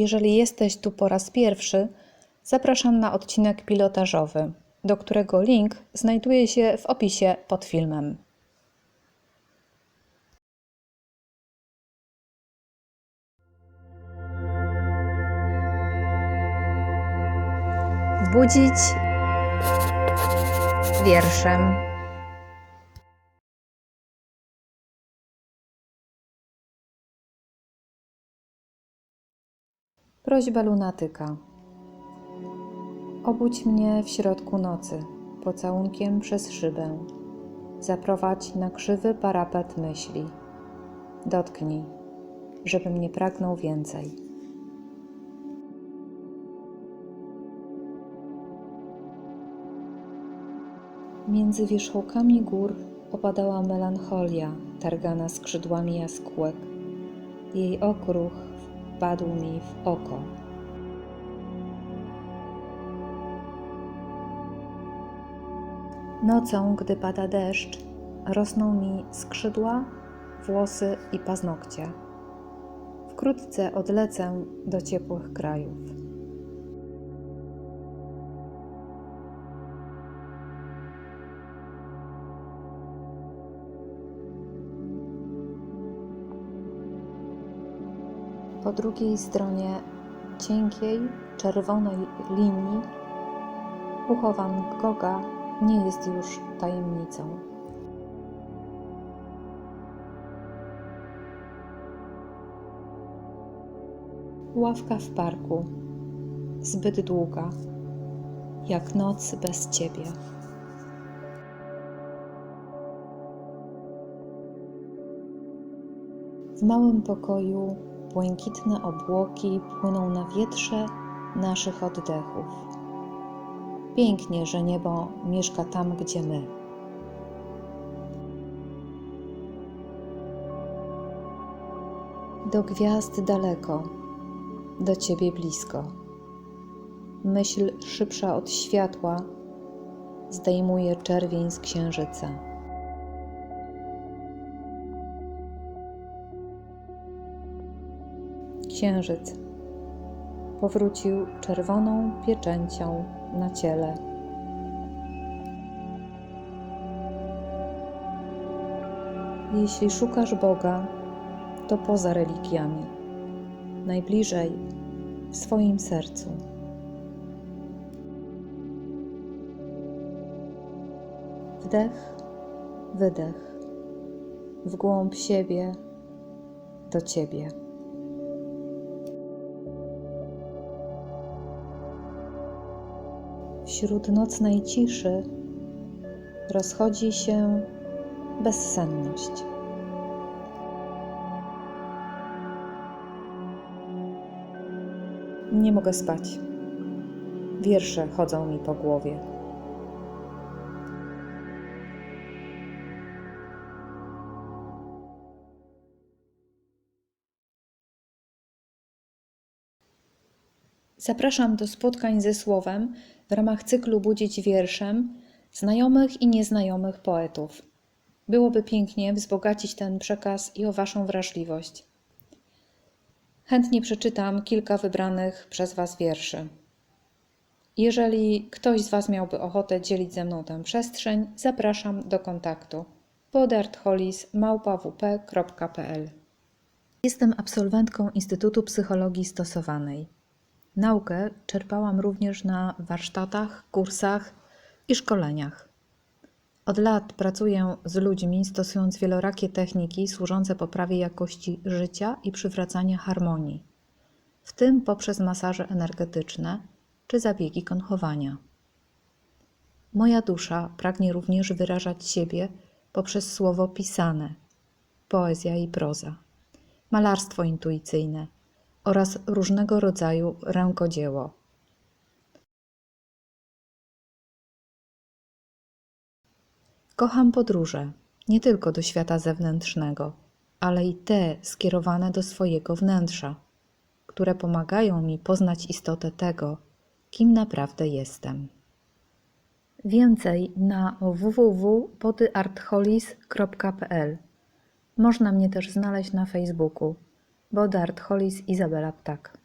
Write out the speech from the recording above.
Jeżeli jesteś tu po raz pierwszy, zapraszam na odcinek pilotażowy, do którego link znajduje się w opisie pod filmem. Budzić wierszem. Prośba lunatyka. Obudź mnie w środku nocy, pocałunkiem przez szybę. Zaprowadź na krzywy parapet myśli. Dotknij, żebym nie pragnął więcej. Między wierzchołkami gór opadała melancholia, targana skrzydłami jaskółek. Jej okruch wpadł mi w oko. Nocą, gdy pada deszcz, rosną mi skrzydła, włosy i paznokcie. Wkrótce odlecę do ciepłych krajów. Po drugiej stronie cienkiej, czerwonej linii ucho Van Gogha nie jest już tajemnicą. Ławka w parku, zbyt długa, jak noc bez ciebie. W małym pokoju błękitne obłoki płyną na wietrze naszych oddechów. Pięknie, że niebo mieszka tam, gdzie my. Do gwiazd daleko, do ciebie blisko. Myśl szybsza od światła zdejmuje czerwień z księżyca. Księżyc powrócił czerwoną pieczęcią na ciele. Jeśli szukasz Boga, to poza religiami, najbliżej w swoim sercu. Wdech, wydech, w głąb siebie, do ciebie. Wśród nocnej ciszy rozchodzi się bezsenność. Nie mogę spać. Wiersze chodzą mi po głowie. Zapraszam do spotkań ze słowem w ramach cyklu Budzić wierszem znajomych i nieznajomych poetów. Byłoby pięknie wzbogacić ten przekaz i o Waszą wrażliwość. Chętnie przeczytam kilka wybranych przez Was wierszy. Jeżeli ktoś z Was miałby ochotę dzielić ze mną tę przestrzeń, zapraszam do kontaktu podartholis.małpawp.pl Jestem absolwentką Instytutu Psychologii Stosowanej. Naukę czerpałam również na warsztatach, kursach i szkoleniach. Od lat pracuję z ludźmi, stosując wielorakie techniki służące poprawie jakości życia i przywracania harmonii, w tym poprzez masaże energetyczne czy zabiegi konchowania. Moja dusza pragnie również wyrażać siebie poprzez słowo pisane, poezja i proza, malarstwo intuicyjne oraz różnego rodzaju rękodzieło. Kocham podróże, nie tylko do świata zewnętrznego, ale i te skierowane do swojego wnętrza, które pomagają mi poznać istotę tego, kim naprawdę jestem. Więcej na www.bodyartholis.pl Można mnie też znaleźć na Facebooku Bodart Hollis Izabela Ptak.